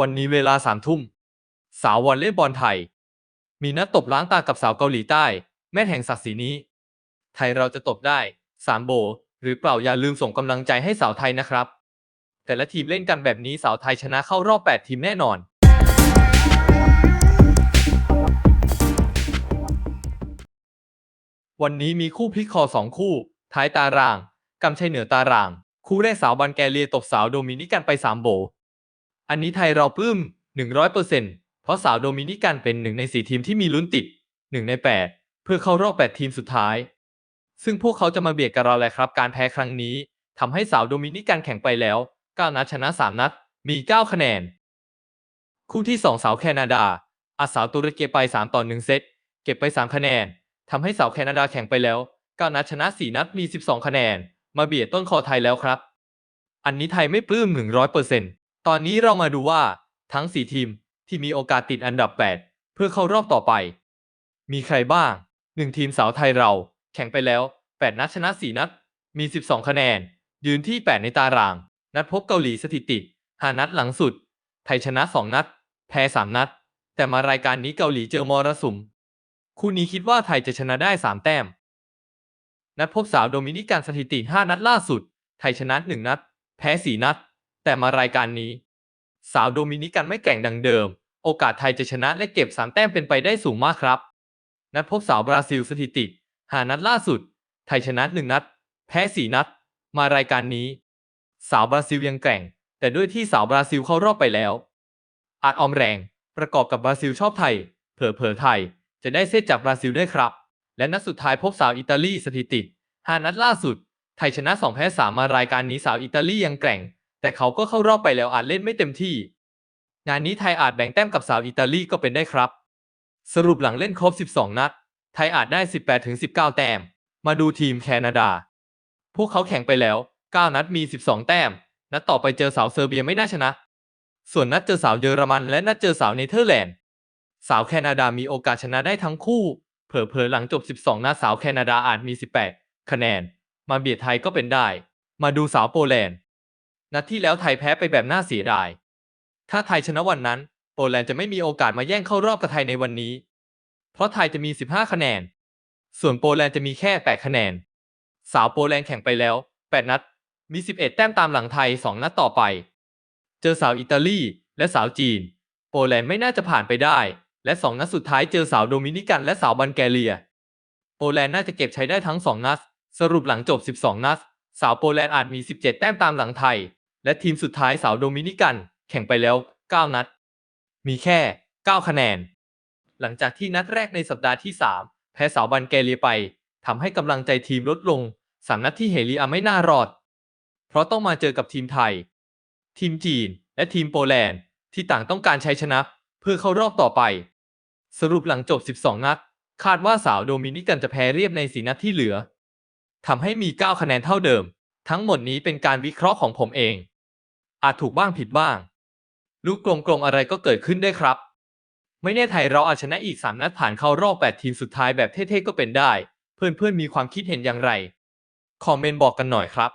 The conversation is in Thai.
วันนี้เวลาสามทุ่ม สาววอลเลย์บอลไทย มีนัดตบล้างตากับสาวเกาหลีใต้ แม่แห่งศักดิ์ศรีนี้ ไทยเราจะตบได้สามโบ หรือเปล่าอย่าลืมส่งกำลังใจให้สาวไทยนะครับ แต่ละทีมเล่นกันแบบนี้สาวไทยชนะเข้ารอบ 8 ทีมแน่นอน วันนี้มีคู่พลิกคอสองคู่ ท้ายตารางกำชัยเหนือตาราง คู่แรกสาวบันแกเลียตบสาวโดมินิกันไป3โบ อันนี้ไทยเราปลื้ม 100%เพราะสาวโดมินิกันเป็นหนึ่งใน4ทีมที่มีลุ้นติด 1 ใน 8 เพื่อเข้ารอบ 8 ทีมสุดท้าย ซึ่งพวกเขาจะมาเบียดกับเราแหละครับ การแพ้ครั้งนี้ทำให้สาวโดมินิกันแข่งไปแล้ว 9 นัดชนะ 3 นัด มี 9 คะแนน คู่ที่ 2 สาวแคนาดา อาสาวตุรกีไป 3 ต่อ 1 เซต เก็บไป 3 คะแนนทำให้สาวแคนาดาแข่งไปแล้ว 9 นัดชนะ 4 นัด มี 12 คะแนน มาเบียดต้นคอไทยแล้วครับ อันนี้ไทยไม่ปลื้ม100% ตอนนี้เรามาดูว่าทั้ง 4 ทีมที่มีโอกาสติดอันดับ 8 เพื่อเข้ารอบต่อไป มีใครบ้าง 1 ทีมสาวไทยเรา แข่งไปแล้ว 8 นัดชนะ 4 นัด มี 12 คะแนน ยืนที่ 8 ในตาราง นัดพบเกาหลีสถิติ5นัดหลังสุด ไทยชนะ 2 นัด แพ้ 3 นัด แต่มารายการนี้เกาหลีเจอมรสุม คู่นี้คิดว่าไทยจะชนะได้ 3 แต้ม นัดพบสาวโดมินิกันสถิติ 5 นัดล่าสุด ไทยชนะ 1 นัด แพ้ 4 นัด แต่มารายการนี้ สาวโดมินิกันไม่แก่งดังเดิม โอกาสไทยจะชนะและเก็บ3แต้มเป็นไปได้สูงมากครับ นัดพบสาวบราซิลสถิติ5นัดล่าสุด ไทยชนะ1นัด แพ้4นัด มารายการนี้ สาวบราซิลยังแก่ง แต่ด้วยที่สาวบราซิลเข้ารอบไปแล้ว อาจออมแรง ประกอบกับบราซิลชอบไทย เผลอๆไทย จะได้เซตจากบราซิลได้ครับ และนัดสุดท้ายพบสาวอิตาลีสถิติ5นัดล่าสุด ไทยชนะ2แพ้3มารายการนี้สาวอิตาลียังแกร่ง แต่เขาก็เข้ารอบไปแล้วอาจเล่นไม่เต็มที่ งานนี้ไทยอาจแบ่งแต้มกับสาวอิตาลีก็เป็นได้ครับ สรุปหลังเล่นครบ 12 นัด ไทยอาจได้ 18-19 แต้ม มาดูทีมแคนาดา พวกเขาแข่งไปแล้ว 9 นัดมี 12 แต้ม นัดต่อไปเจอสาวเซอร์เบียไม่น่าชนะ ส่วนนัดเจอสาวเยอรมันและนัดเจอสาวเนเธอร์แลนด์ สาวแคนาดามีโอกาสชนะได้ทั้งคู่ เผลอๆหลังจบ 12 นัดสาวแคนาดาอาจมี 18 คะแนน มาเบียดไทยก็เป็นได้ มาดูสาวโปแลนด์ นัดที่แล้วไทยแพ้ไปแบบน่าเสียดาย ถ้าไทยชนะวันนั้น โปแลนด์จะไม่มีโอกาสมาแย่งเข้ารอบกับไทยในวันนี้ เพราะไทยจะมี 15 คะแนน ส่วนโปแลนด์จะมีแค่ 8 คะแนน สาวโปแลนด์แข่งไปแล้ว 8 นัด มี 11 แต้มตามหลังไทย 2 นัดต่อไป เจอสาวอิตาลีและสาวจีน โปแลนด์ไม่น่าจะผ่านไปได้ และ 2 นัดสุดท้ายเจอสาวโดมินิกันและสาวบัลแกเรีย โปแลนด์น่าจะเก็บใช้ได้ทั้ง 2 นัด สรุปหลังจบ 12 นัดสาวโปแลนด์อาจมี 17 แต้มตามหลังไทย และทีมสุดท้ายสาวโดมินิกัน แข่งไปแล้ว 9 นัด มีแค่ 9 คะแนน หลังจากที่นัดแรกในสัปดาห์ที่ 3 แพ้สาวบัลแกเรียไปทำให้กำลังใจทีมลดลงสามนัดที่เฮลีอาไม่น่ารอด เพราะต้องมาเจอกับทีมไทย ทีมจีน และทีมโปแลนด์ ที่ต่างต้องการใชัยชนะ เพื่อเข้ารอบต่อไป สรุปหลังจบ 12 นัด คาดว่าสาวโดมินิกันจะแพ้เรียบในสีนัดที่เหลือทำให้มี 9 คะแนนเท่าเดิม ทั้งหมดนี้เป็นการวิเคราะห์ของผมเอง อาจถูกบ้างผิดบ้าง ลูกกลงๆอะไรก็เกิดขึ้นได้ครับ ไม่แน่ไทยเราอาจชนะอีก 3 นัดผ่านเข้ารอบ 8 ทีมสุดท้ายแบบเท่ๆก็เป็นได้ เพื่อนๆมีความคิดเห็นอย่างไร คอมเมนต์บอกกันหน่อยครับ